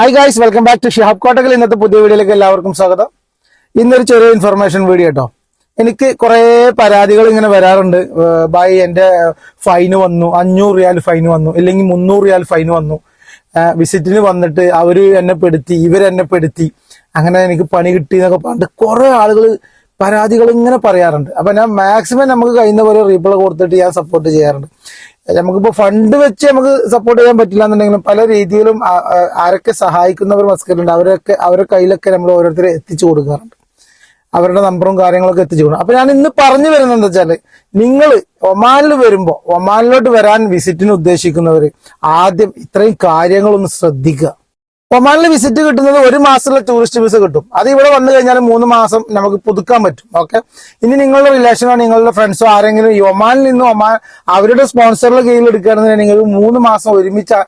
Hi guys welcome back to Shihab Kottakkal ഇന്നത്തെ പുതിയ വീഡിയോയിലേക്ക് എല്ലാവർക്കും സ്വാഗതം. ഇന്നൊരു ചെറിയ ഇൻഫർമേഷൻ വീഡിയോ കേട്ടോ എനിക്ക് കുറേ പരാതികൾ ഇങ്ങനെ വരാറുണ്ട്. ബൈ എന്റെ ഫൈന് വന്നു. അഞ്ഞൂറ് റിയാൽ ഫൈന് വന്നു. ഇല്ലെങ്കിൽ മുന്നൂറ് റിയാൽ ഫൈന് വന്നു. വിസിറ്റിന് വന്നിട്ട് അവർ എന്നെ പെടുത്തി ഇവരെന്നെ പെടുത്തി. അങ്ങനെ എനിക്ക് പണി കിട്ടി എന്നൊക്കെ പറഞ്ഞിട്ട് കുറേ ആളുകൾ പരാതികൾ ഇങ്ങനെ പറയാറുണ്ട്. അപ്പൊ ഞാൻ മാക്സിമം നമുക്ക് കഴിയുന്ന പോലെ റീപ്ലൈ കൊടുത്തിട്ട് ഞാൻ സപ്പോർട്ട് ചെയ്യാറുണ്ട്. നമുക്കിപ്പോ ഫണ്ട് വെച്ച് നമുക്ക് സപ്പോർട്ട് ചെയ്യാൻ പറ്റില്ല എന്നുണ്ടെങ്കിലും പല രീതിയിലും ആരൊക്കെ സഹായിക്കുന്നവർ മസ്കറ്റുണ്ട് അവരൊക്കെ അവരുടെ കയ്യിലൊക്കെ നമ്മൾ ഓരോരുത്തരെ എത്തിച്ചു കൊടുക്കാറുണ്ട്. അവരുടെ നമ്പറും കാര്യങ്ങളൊക്കെ എത്തിച്ചു കൊടുക്കും. അപ്പൊ ഞാൻ ഇന്ന് പറഞ്ഞു വരുന്നത് എന്താ വെച്ചാൽ നിങ്ങൾ ഒമാനിൽ വരുമ്പോ ഒമാനിലോട്ട് വരാൻ വിസിറ്റിന് ഉദ്ദേശിക്കുന്നവര് ആദ്യം ഇത്രയും കാര്യങ്ങളൊന്ന് ശ്രദ്ധിക്കുക. ഒമാനിൽ വിസിറ്റ് കിട്ടുന്നത് ഒരു മാസത്തിലെ ടൂറിസ്റ്റ് വിസ കിട്ടും. അത് ഇവിടെ വന്നു കഴിഞ്ഞാൽ മൂന്ന് മാസം നമുക്ക് പുതുക്കാൻ പറ്റും. ഓക്കെ ഇനി നിങ്ങളുടെ റിലേഷനോ നിങ്ങളുടെ ഫ്രണ്ട്സോ ആരെങ്കിലും ഈ ഒമാനിൽ നിന്ന് ഒമാൻ അവരുടെ സ്പോൺസറുടെ കീഴിൽ എടുക്കുകയാണെന്നുണ്ടെങ്കിൽ നിങ്ങൾക്ക് മൂന്ന് മാസം ഒരുമിച്ച്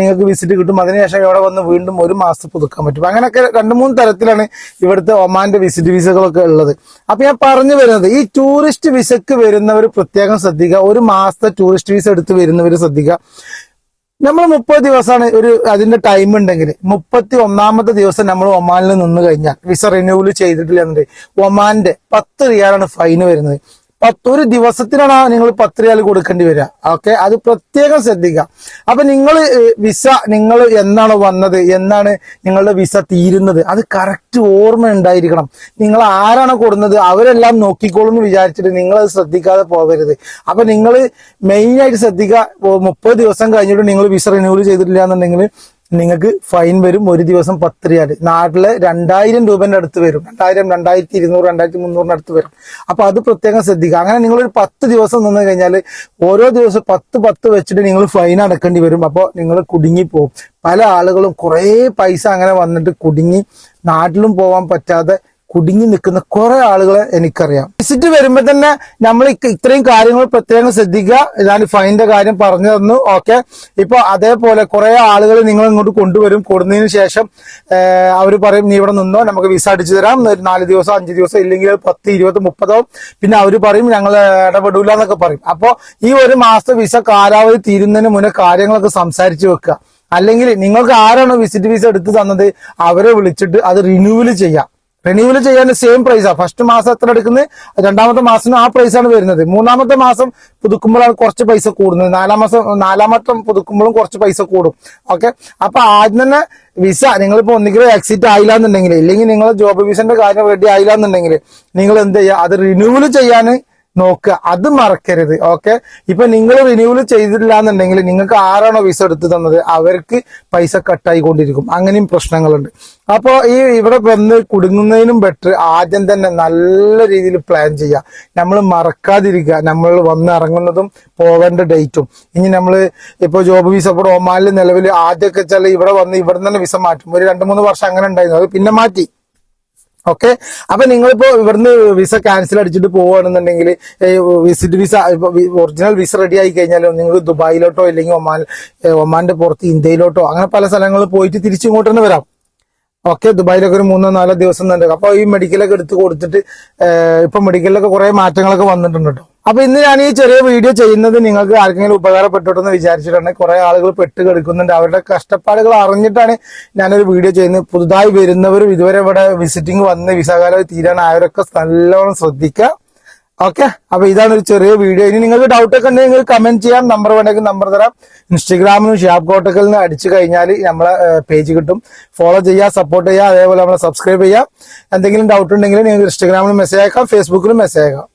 നിങ്ങൾക്ക് വിസിറ്റ് കിട്ടും. അതിനുശേഷം ഇവിടെ വന്ന് വീണ്ടും ഒരു മാസം പുതുക്കാൻ പറ്റും. അങ്ങനെയൊക്കെ രണ്ട് മൂന്ന് തരത്തിലാണ് ഇവിടുത്തെ ഒമാന്റെ വിസിറ്റ് വിസകളൊക്കെ ഉള്ളത്. അപ്പൊ ഞാൻ പറഞ്ഞു വരുന്നത് ഈ ടൂറിസ്റ്റ് വിസക്ക് വരുന്നവർ പ്രത്യേകം ശ്രദ്ധിക്കുക. ഒരു മാസത്തെ ടൂറിസ്റ്റ് വിസ എടുത്ത് വരുന്നവർ ശ്രദ്ധിക്കുക. നമ്മൾ മുപ്പത് ദിവസമാണ് ഒരു അതിന്റെ ടൈം ഉണ്ടെങ്കിൽ മുപ്പത്തി ഒന്നാമത്തെ ദിവസം നമ്മൾ ഒമാനിൽ നിന്ന് കഴിഞ്ഞാൽ വിസ റിന്യൂവൽ ചെയ്തിട്ടില്ല എന്നുണ്ടെങ്കിൽ ഒമാന്റെ പത്ത് റിയാലാണ് ഫൈൻ വരുന്നത്. പത്ത് ഒരു ദിവസത്തിനാണ് നിങ്ങൾ പത്ത് റിയാൽ കൊടുക്കേണ്ടി വരിക. ഓക്കെ? അത് പ്രത്യേകം ശ്രദ്ധിക്കുക. അപ്പൊ നിങ്ങൾ വിസ നിങ്ങൾ എന്നാണ് വന്നത്? എന്നാണ് നിങ്ങളുടെ വിസ തീരുന്നത്? അത് കറക്റ്റ് ഓർമ്മ ഉണ്ടായിരിക്കണം. നിങ്ങൾ ആരാണ് കൊടുക്കുന്നത് അവരെല്ലാം നോക്കിക്കോളും എന്ന് വിചാരിച്ചിട്ട് നിങ്ങൾ അത് ശ്രദ്ധിക്കാതെ പോകരുത് അപ്പൊ നിങ്ങൾ മെയിൻ ആയിട്ട് ശ്രദ്ധിക്കുക. മുപ്പത് ദിവസം കഴിഞ്ഞിട്ട് നിങ്ങൾ വിസ റിന്യൂവൽ ചെയ്തിട്ടില്ല എന്നുണ്ടെങ്കിൽ നിങ്ങൾക്ക് ഫൈൻ വരും. ഒരു ദിവസം പത്ത് റിയാൽ നാട്ടിൽ രണ്ടായിരം രൂപന്റെ അടുത്ത് വരും. രണ്ടായിരം രണ്ടായിരത്തി ഇരുന്നൂറ് രണ്ടായിരത്തി മുന്നൂറിന്റെ അടുത്ത് വരും. അപ്പൊ അത് പ്രത്യേകം ശ്രദ്ധിക്കുക. അങ്ങനെ നിങ്ങൾ ഒരു പത്ത് ദിവസം നിന്ന് കഴിഞ്ഞാൽ ഓരോ ദിവസം പത്ത് പത്ത് വെച്ചിട്ട് നിങ്ങൾ ഫൈൻ അടക്കേണ്ടി വരും. അപ്പോൾ നിങ്ങൾ കുടുങ്ങി പോകും പല ആളുകളും കുറേ പൈസ അങ്ങനെ വന്നിട്ട് കുടുങ്ങി നാട്ടിലും പോകാൻ പറ്റാതെ കുടുങ്ങി നിൽക്കുന്ന കുറെ ആളുകളെ എനിക്കറിയാം. വിസിറ്റ് വരുമ്പോ തന്നെ നമ്മൾ ഇത്രയും കാര്യങ്ങൾ പ്രത്യേകം ശ്രദ്ധിക്കുക. ഞാൻ ഫൈനിന്റെ കാര്യം പറഞ്ഞു തന്നു. ഓക്കെ ഇപ്പൊ അതേപോലെ കുറെ ആളുകൾ നിങ്ങൾ ഇങ്ങോട്ട് കൊണ്ടുവരും. കൊടുന്നതിന് ശേഷം അവർ പറയും നീ ഇവിടെ നിന്നോ നമുക്ക് വിസ അടിച്ചു തരാം. ഒരു നാല് ദിവസം അഞ്ച് ദിവസം ഇല്ലെങ്കിൽ പത്ത് ഇരുപത് മുപ്പതോ. പിന്നെ അവർ പറയും ഞങ്ങൾ ഇടപെടൂല എന്നൊക്കെ പറയും. അപ്പോ ഈ ഒരു മാസത്തെ വിസ കാലാവധി തീരുന്നതിന് മുന്നേ കാര്യങ്ങളൊക്കെ സംസാരിച്ചു വെക്കുക. അല്ലെങ്കിൽ നിങ്ങൾക്ക് ആരാണോ വിസിറ്റ് വിസ എടുത്ത് തന്നത് അവരെ വിളിച്ചിട്ട് അത് റിന്യൂവൽ ചെയ്യാം. റിന്യൂവൽ ചെയ്യാൻ സെയിം പ്രൈസാണ് ഫസ്റ്റ് മാസം എത്ര എടുക്കുന്നത്? രണ്ടാമത്തെ മാസം ആ പ്രൈസാണ് വരുന്നത്. മൂന്നാമത്തെ മാസം പുതുക്കുമ്പോഴാണ് കുറച്ച് പൈസ കൂടുന്നത്. നാലാം മാസം നാലാമത്തെ പുതുക്കുമ്പോഴും കുറച്ച് പൈസ കൂടും. ഓക്കെ അപ്പൊ ആദ്യം തന്നെ വിസ നിങ്ങളിപ്പോ ഒന്നിക്കലും എക്സിറ്റ് ആയില്ല എന്നുണ്ടെങ്കിൽ ഇല്ലെങ്കിൽ നിങ്ങൾ ജോബ് വിസന്റെ കാര്യം റെഡി ആയില്ല എന്നുണ്ടെങ്കിൽ നിങ്ങൾ എന്ത് ചെയ്യുക? അത് റിന്യൂവൽ ചെയ്യാൻ നോക്കുക. അത് മറക്കരുത്. ഓക്കെ ഇപ്പൊ നിങ്ങൾ റിന്യൂവൽ ചെയ്തില്ല എന്നുണ്ടെങ്കിൽ നിങ്ങൾക്ക് ആരാണോ വിസ എടുത്തു തന്നത്? അവർക്ക് പൈസ കട്ടായി കൊണ്ടിരിക്കും അങ്ങനെയും പ്രശ്നങ്ങളുണ്ട്. അപ്പോ ഈ ഇവിടെ വന്ന് കുടുങ്ങുന്നതിനും ബെറ്റർ ആദ്യം തന്നെ നല്ല രീതിയിൽ പ്ലാൻ ചെയ്യുക. നമ്മൾ മറക്കാതിരിക്കുക. നമ്മൾ വന്ന് ഇറങ്ങുന്നതും പോവേണ്ട ഡേറ്റും ഇനി നമ്മൾ ഇപ്പോൾ ജോബ് വിസ ഇപ്പോൾ ഒമാനിൽ നിലവിൽ ആദ്യമൊക്കെ വെച്ചാൽ ഇവിടെ വന്ന് ഇവിടെ തന്നെ വിസ മാറ്റും. ഒരു രണ്ട് മൂന്ന് വർഷം അങ്ങനെ ഉണ്ടായിരുന്നു. അത് പിന്നെ മാറ്റി. ഓക്കെ? അപ്പൊ നിങ്ങളിപ്പോ ഇവിടുന്ന് വിസ ക്യാൻസൽ അടിച്ചിട്ട് പോവുകയാണെന്നുണ്ടെങ്കിൽ visit visa original visa ready ആയി കഴിഞ്ഞാൽ നിങ്ങൾക്ക് ദുബായിലോട്ടോ അല്ലെങ്കിൽ ഒമാൻ ഒമാന്റെ പുറത്ത് ഇന്ത്യയിലോട്ടോ അങ്ങനെ പല സ്ഥലങ്ങളിൽ പോയിട്ട് തിരിച്ചു ഇങ്ങോട്ട് തന്നെ വരാം. ഓക്കെ? ദുബായിലൊക്കെ ഒരു മൂന്നോ നാലോ ദിവസം തന്നെ. അപ്പോൾ അപ്പൊ ഈ മെഡിക്കലൊക്കെ എടുത്ത് കൊടുത്തിട്ട് ഇപ്പൊ മെഡിക്കലിലൊക്കെ കുറെ മാറ്റങ്ങളൊക്കെ വന്നിട്ടുണ്ട് കേട്ടോ അപ്പൊ ഇന്ന് ഞാൻ ഈ ചെറിയ വീഡിയോ ചെയ്യുന്നത് നിങ്ങൾക്ക് ആർക്കെങ്കിലും ഉപകാരപ്പെട്ടോട്ടെന്ന് വിചാരിച്ചിട്ടാണ്. കുറെ ആളുകൾ പെട്ട് കിടക്കുന്നുണ്ട്. അവരുടെ കഷ്ടപ്പാടുകൾ അറിഞ്ഞിട്ടാണ് ഞാനൊരു വീഡിയോ ചെയ്യുന്നത്. പുതുതായി വരുന്നവരും ഇതുവരെ ഇവിടെ വിസിറ്റിംഗ് വന്ന് വിസാകാലം തീരാനായവരൊക്കെ നല്ലോണം ശ്രദ്ധിക്കുക. ഓക്കെ അപ്പൊ ഇതാണ് ഒരു ചെറിയ വീഡിയോ. ഇനി നിങ്ങൾക്ക് ഡൗട്ട് ഒക്കെ ഉണ്ടെങ്കിൽ നിങ്ങൾ കമന്റ് ചെയ്യാം. നമ്പർ വേണമെങ്കിൽ നമ്പർ തരാം. ഇൻസ്റ്റഗ്രാമിനും ഷാപ്പ് കോട്ടക്കലിന് അടിച്ചു കഴിഞ്ഞാൽ നമ്മളെ പേജ് കിട്ടും. ഫോളോ ചെയ്യുക സപ്പോർട്ട് ചെയ്യുക അതേപോലെ നമ്മളെ സബ്സ്ക്രൈബ് ചെയ്യുക. എന്തെങ്കിലും ഡൗട്ട് ഉണ്ടെങ്കിൽ നിങ്ങൾക്ക് ഇൻസ്റ്റാഗ്രാമിലും മെസ്സേജ് അയക്കാം ഫേസ്ബുക്കിലും മെസ്സേജ് അയക്കാം.